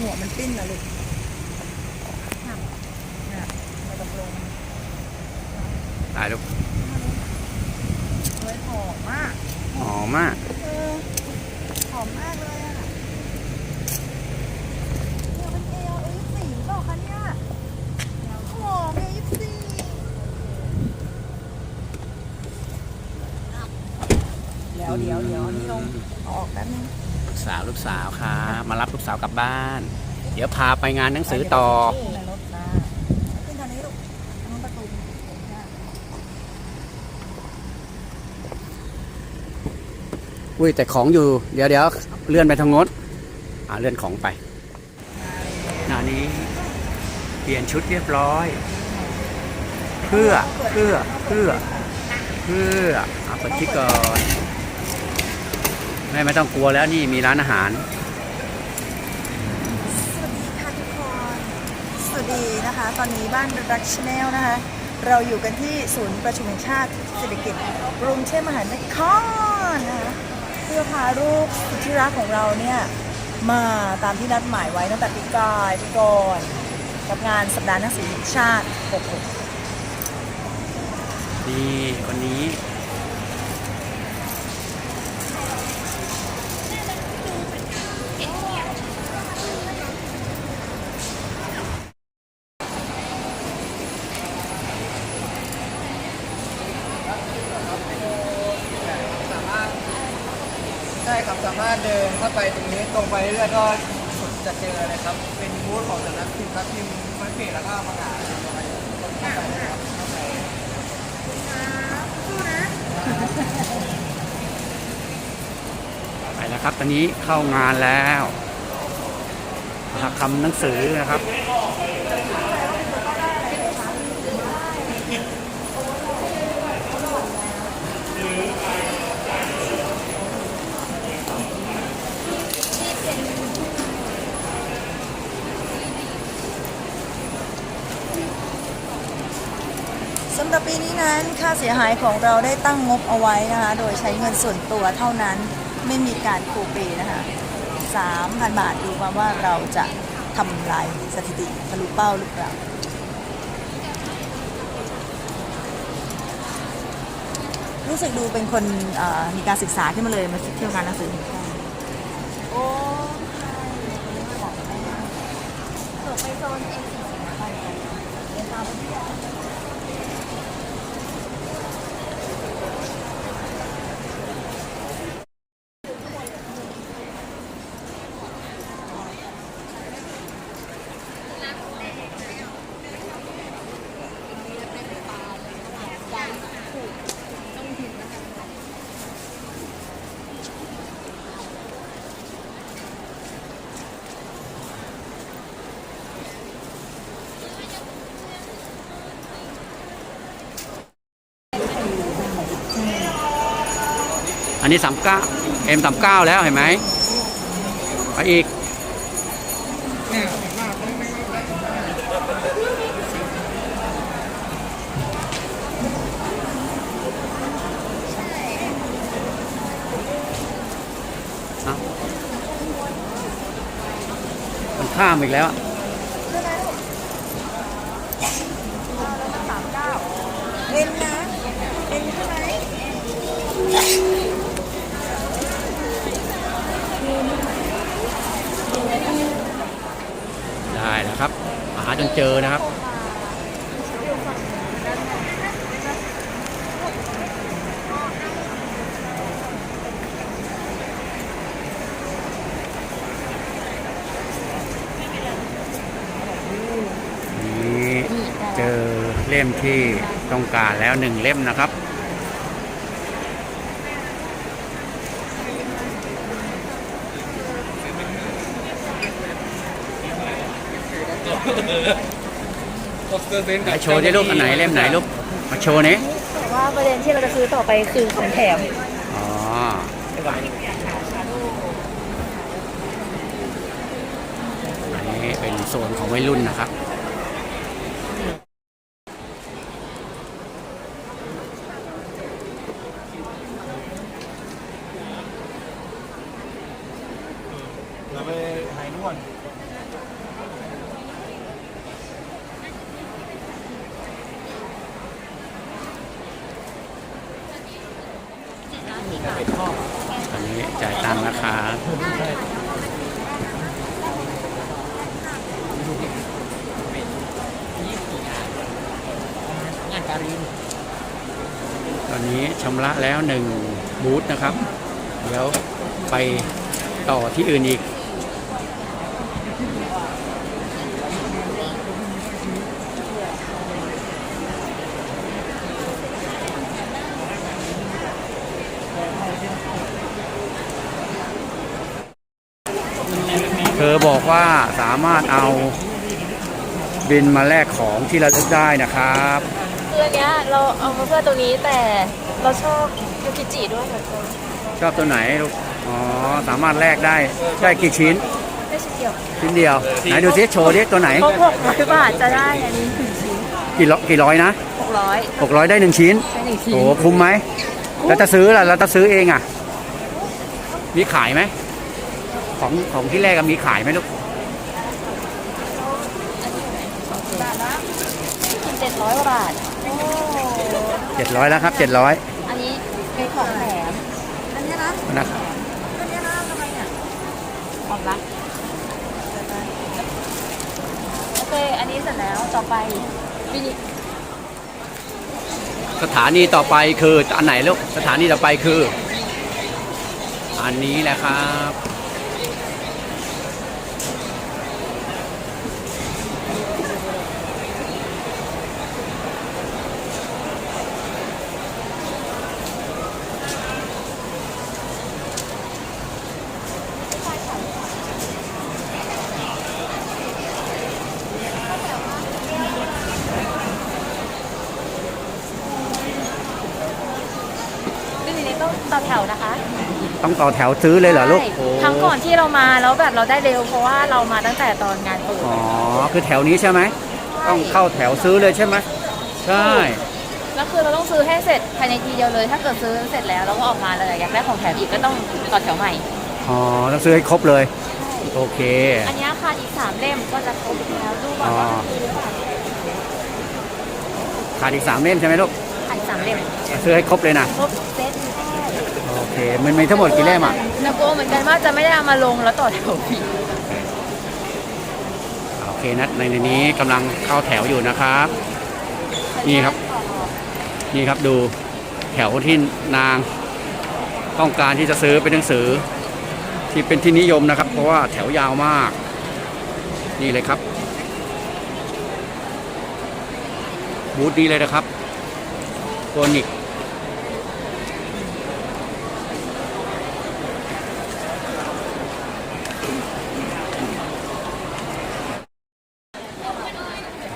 หัวมันปิ้นนะลูกน่ะน่ะไม่ต้องลงถ่ายรูปเฮ้ยหอมมากหอมมากเออหอมมากเลยอะเนี่ยมันเอลเอยี่สี่เปล่าคะเนี่ยหอมเอยี่สี่เดี๋ยวเดี๋ยวเดี๋ยวอันนี้ลงเอาออกแป๊บนึงลูก สาวลูกสาวครับมารับลูกสาวกลับบ้าน เดี๋ยวพาไปงานหนังสือต่อ ขึ้นทางนี้ลูกทางนู้นประตูอุ้ยแต่ของอยู่เดี๋ยวเดี๋ยวเลื่อนไปทางโน้นอ่าเลื่อนของไปหนานี้เปลี่ยนชุดเรียบร้อย เพื่อเพื่อเพื่อเพื่อเอาเปิดคลิกก่อน แม่ไม่ต้องกลัวแล้วนี่มีร้านอาหาร สวัสดีค่ะทุกคน สวัสดีนะคะ ตอนนี้บ้านรักชาแนลนะคะ เราอยู่กันที่ศูนย์ประชุมแห่งชาติเศรษฐกิจกรุงเทพมหานครนะคะเพื่อพาลูกสุดที่รักของเราเนี่ยมาตามที่นัดหมายไว้ตั้งแต่ปีกายปีก่อนกับงานสัปดาห์หนังสือแห่งชาติ 66 นี่คนนี้ ใช่ครับสามารถเดินเข้าไปตรงนี้ตรงไปเรื่อยๆก็จะเจอเลยครับ เป็นบูธของสำนักพิมพ์ครับพิมพ์มันเพจแล้วก็ประกาศเข้าไปเลยครับเข้าไปไปแล้วครับ ตอนนี้เข้างานแล้วทำหนังสือนะครับ สำหรับปี นั้นค่าเสียหายของเราได้ตั้งงบเอาไว้นะคะ โดยใช้เงินส่วนตัวเท่านั้นไม่มีการคูเปนะคะ3,000 บาทดูมาว่าเราจะทำลายสถิติทะลุเป้าหรือเปล่ารู้สึกดูเป็นคนมีการศึกษาขึ้นมาเลยมาเที่ยวงานหนังสือโอ้ไปโซนเอเดิน นนี้สามเก้าเอ็มสามเก้าแล้วเห็นไหมไปอีกมันข้ามอีกแล้วเอ็นนะเอ็นใช่ไหม ได้ แล้วครับ หาจนเจอนะครับ นี่เจอเล่มที่ต้องการแล้วหนึ่งเล่มนะครับ ไหนโชว์ได้ลูกอันไหนเล่มไหนลูกมาโชว์นี้แต่ว่าประเด็นที่เราจะซื้อต่อไปคือของแถมอ๋ออันนี้เป็นโซนของวัยรุ่นนะครับ เราไปหายนวด จ่ายตังค์นะครับ งานการิน ต อนนี้ชำระแล้วหนึ่งบูธนะครับ เดี๋ยวไปต่อที่อื่นอีก เธอบอกว่าสามารถเอาบินมาแลกของที่ระลึกได้นะครับ คืออันเนี้ยเราเอามาเพื่อตรงนี้แต่เราชอบยูกิจิด้วยแบบชอบตัวไหนลูก อ๋อ สามารถแลกได้ ได้กี่ชิ้นไม่ใช่เกี่ยวชิ้นเดียว ไหนดูซิโชว์ดิตัวไหนครบหกร้อยบาทจะได้อันนี้หนึ่งชิ้นกี่ร้อยกี่ร้อยนะหกร้อยหกร้อยได้หนึ่งชิ้นใช้หนึ่งชิ้นโอ้คุ้มไหมแล้วจะซื้อล่ะเราจะซื้อเองอะ มีขายไหม ของของที่แรกมีขายไหมลูกกินเจ็ดร้อยกว่าบาท เจ็ดร้อยแล้วครับเจ็ดร้อยอันนี้เป็นของแถมอันนี้นะนะครับอันนี้นะทำไมเนี่ยความรักโอเคอันนี้เสร็จแล้วต่อไปวินิสถานีต่อไปคืออันไหนลูกสถานีต่อไปคือ อันนี้แหละครับ วินิต้องต่อแถวนะคะ ต้องต่อแถวซื้อเลยเหรอลูก ใช่โอ้ครั้งก่อนที่เรามาแล้วแบบเราได้เร็วเพราะว่าเรามาตั้งแต่ตอนงานเปิดอ๋อ คือแถวนี้ใช่ไหม ต้องเข้าแถวซื้อเลยใช่ไหม ใช่ แล้วคือเราต้องซื้อให้เสร็จภายในทีเดียวเลย ถ้าเกิดซื้อเสร็จแล้วเราก็ออกมาเลยอยากได้ของแถมอีกก็ต้องต่อแถวใหม่ อ๋อ ต้องซื้อให้ครบเลย โอเค อันเนี้ยค่ะอีกสามเล่มก็จะครบแล้วดูก่อนว่ามันคือหรือเปล่าขาดอีกสามเล่มใช่ไหมลูก อันสามเล่มซื้อให้ครบเลยนะครบเซตได้โอ เคมันมีทั้งหมดกี่เล่มอะนะกลัวเหมือนกันว่าจะไม่ได้เอามาลงแล้วต่อแถวผิดโอเคนะในนี้กำลังเข้าแถวอยู่นะครับ นี่ครับ นี่ครับดูแถวที่นางต้องการที่จะซื้อเป็นหนังสือ ที่เป็นที่นิยมนะครับ เพราะว่าแถวยาวมาก นี่เลยครับบูธนี้เลยนะครับโกนิก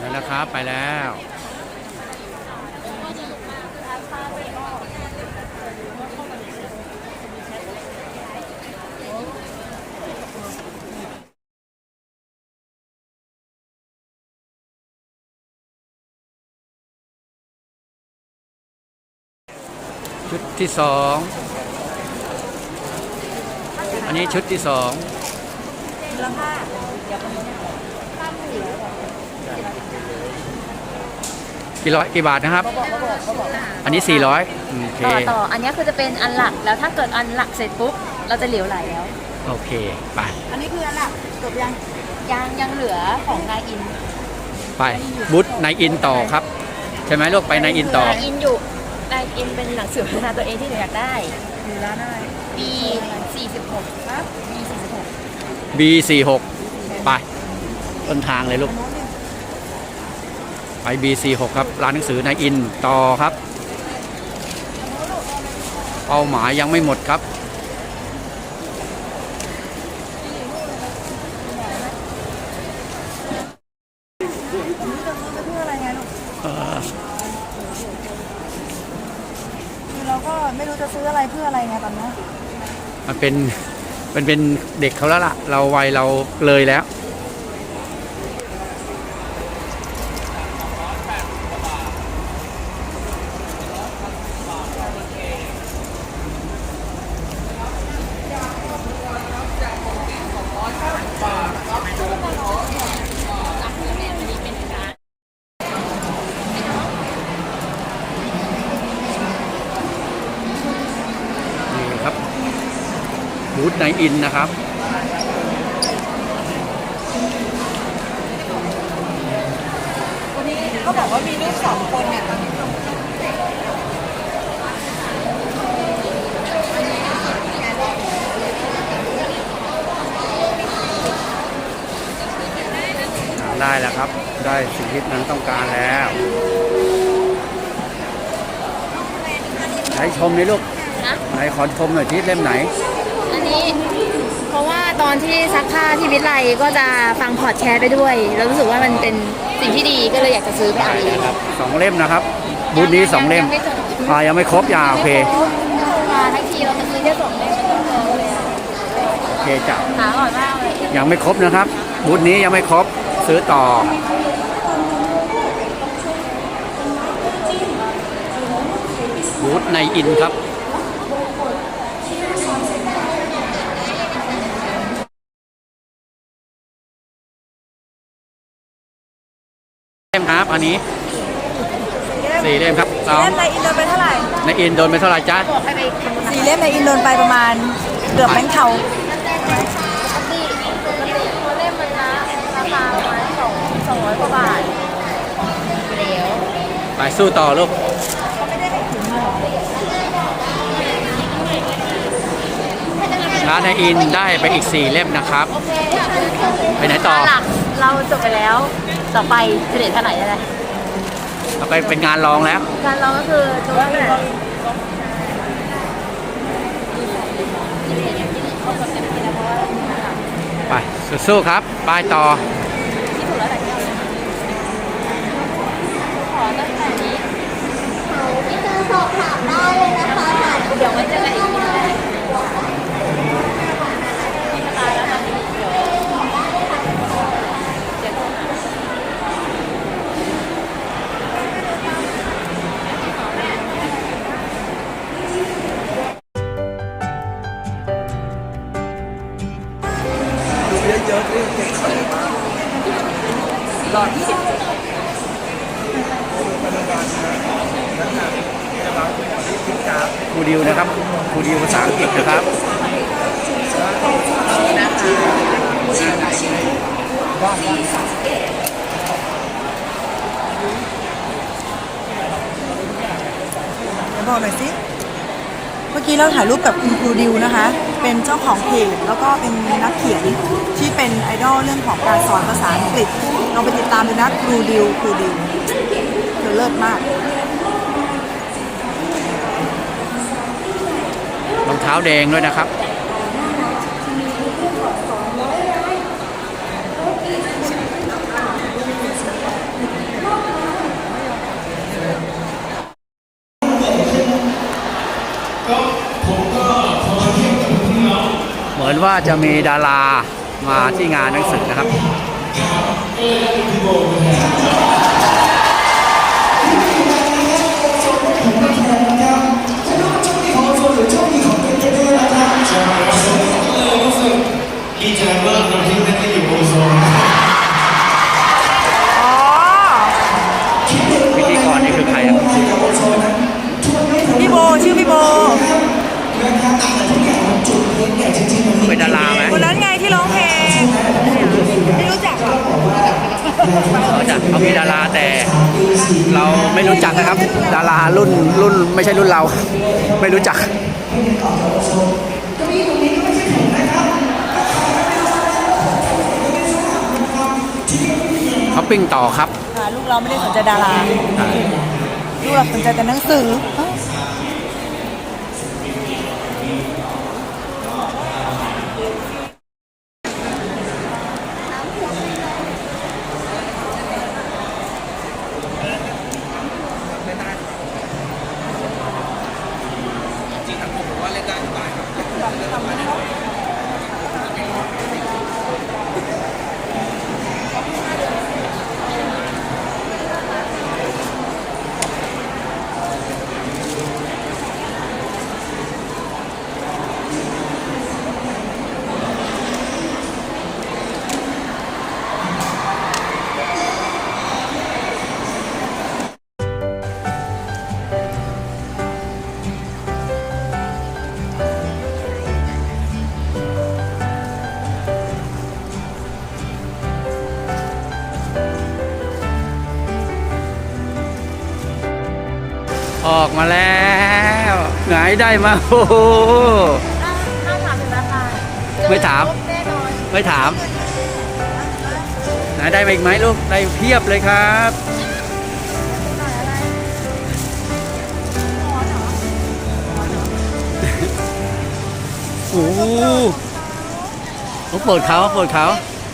แล้วนะครับ ไปแล้ว ชุดที่สอง อันนี้ชุดที่สอง ราคา กี่ร้อยกี่บาทนะครับ อันนี้สี่ร้อยโอเคต่อต่ออันเนี้ยคือจะเป็นอันหลักแล้วถ้าเกิดอันหลักเสร็จปุ๊บเราจะเหลวไหลแล้ว โอเคไปอันนี้คืออันหลักจบยังยังยังเหลือของนายอิน ไปบูธในอินต่อครับ ใช่ไหมลูกไปในอินต่อนายอินอยู่นายอินเป็นหนังสือพัฒนาตัวเองที่หนูอยากได้อยู่ร้านอะไร B 46ครับ B 46 B46 ไปต้นทางเลยลูก ไป B46 ครับร้านหนังสือในอินต่อครับ เป้าหมายยังไม่หมดครับจะซื้อไปเพื่ออะไรไงลูกเอ่อคือเราก็ไม่รู้จะซื้ออะไรเพื่ออะไรไงตอนเนี้ยมันเป็นมันเป็นเด็กเขาแล้วล่ะ เราวัยเราเลยแล้ว อินนะครับเขาบอกว่ามีลูกสองคนเนี่ยตอนนี้ได้แล้วครับ ได้สิ่งที่นั้นต้องการแล้วไหนชมนี่ลูกนะไหนขอชมหน่อยที่เล่มไหน อันนี้เพ ราะว่าตอนที่ซักผ้าที่วิทย์ไลก็จะฟังพอดแคสต์ไปด้วย แล้วรู้สึกว่ามันเป็นสิ่งที่ดีก็เลยอยากจะซื้อไปอ่านเองสองเล่มนะครับบูธนี้สองเล่มยังไม่จบอ่ายังไม่ครบยาโอเคมาทั้งทีเราจะซื้อแค่สองเล่มมันต้องรอเลยอะโอเคจ้ะหาอ่อนมากเลยยังไม่ครบนะครับบูธนี้ยังไม่ครบซื้อต่อบูธในอินครับ ล่มครับอันนี้สี่เล่มครับสองเล่มในอินโดนไปเท่าไหร่ ในอินโดนไปเท่าไหร่จ๊ะบอกให้ไปทำบุญสี่เล่มในอินโดนไปประมาณเกือบแบงค์เทาปกติปกติตัวเล่มมันนะราคาประมาณสองสองร้อยกว่าบาทเดี๋ยวไปสู้ต่อลูกร้านในอินได้ไปอีก 4 เล่มนะครับ ไปไหนต่อหลักเราจบไปแล้ว ต่อไปเฉลี่ยเท่าไหร่ได้ไหมต่อไปเป็นงานรองแล้ว การเราก็คือตัวที่ไหนไปสู้ๆครับไปต่อ ที่ถูกแล้วแต่ที่ขอตั้งแต่นี้นี่คือสอบถามได้เลยนะคะ เดี๋ยวไว้เจอกันอีกที ครูดิวนะครับครูดิวภาษาอังกฤษนะครับเดี๋ยวบอกหน่อยสิเมื่อ กี้เราถ่ายรูปกับคุณครูดิวนะคะ เป็นเจ้าของเพจแล้วก็เป็นนักเขียนที่เป็นไอดอลเรื่องของการสอนภาษาอังกฤษลองไปติดตามดูนะครูดิวครูดิวเธอเลิศมากรองเท้าแดงด้วยนะครับ มือนว่าจะมีดารามาที่งานหนังสือนะครับ เขาจะเขามีดาราแต่ เราไม่รู้จักนะครับ ดารารุ่นรุ่นไม่ใช่รุ่นเรา ไม่รู้จักเขาปิ้งต่อครับ ลูกเราไม่ได้สนใจดารา ลูกเราสนใจแต่หนังสือ มาแล้วไหนได้มาโอ้โหถ้าถ้าถามถึงราคาไม่ถาม แน่นอนไม่ถามไหนได้มาอีกไหมลูกได้เพียบเลยครับ หน่อยอะไรหมอนเหรอโอ้โหเขาโปรดเขาโปรดเขา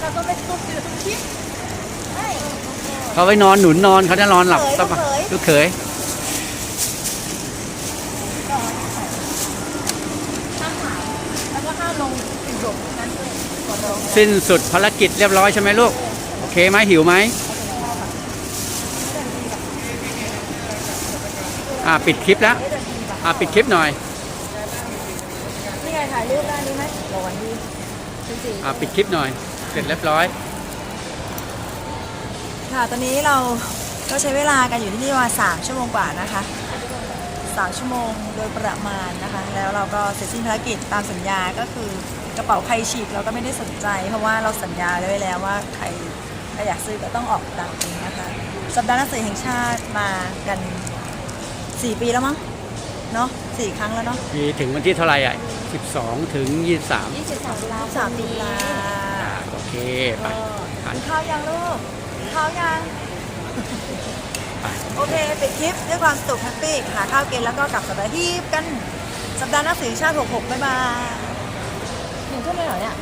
เราก็ไม่ทุบอยู่ทุกคลิปไม่เขาไปนอนหนุนนอนเขาจะนอนหลับเขยสักพักเขยลูกเขย ห้ามถามแล้วก็ห้ามลงติดหยกนั้นเลยก่อนลง สิ้นสุดภารกิจเรียบร้อยใช่ไหมลูก โอเคไหมหิวไหมอ่าปิดคลิปแล้วอ่าปิดคลิปหน่อยนี่ไงถ่ายรูปได้นี่ไหมร้อนดีจริงอ่าปิดคลิปหน่อย เสร็จเรียบร้อย ค่ะตอนนี้เราก็ใช้เวลากันอยู่ที่นี่ประมาณสามชั่วโมงกว่านะคะสามชั่วโมงโดยประมาณนะคะ แล้วเราก็เสร็จสิ้นภารกิจตามสัญญาก็คือ กระเป๋าใครฉีกเราก็ไม่ได้สนใจ เพราะว่าเราสัญญาไว้แล้วว่าใครใครอยากซื้อก็ต้องออกตังค์เองนะคะสัปดาห์หนังสือแห่งชาติมากันสี่ปีแล้วมั้งเนาะสี่ครั้งแล้วเนาะมีถึงวันที่เท่าไหร่อะ12 ถึง 23 23ตุลาสามตุลาอ่าโอเคไปทานกินข้าวยังลูกกินข้าวยังไปโอเคปิดคลิปด้วยความสนุกแฮปปี้หาข้าวกินแล้วก็กลับสัปดาห์ที่กัน สัปดาห์หน้าสื่อชาติ 66 บ๊ายบาย ถึงเท่าไหร่เนี่ย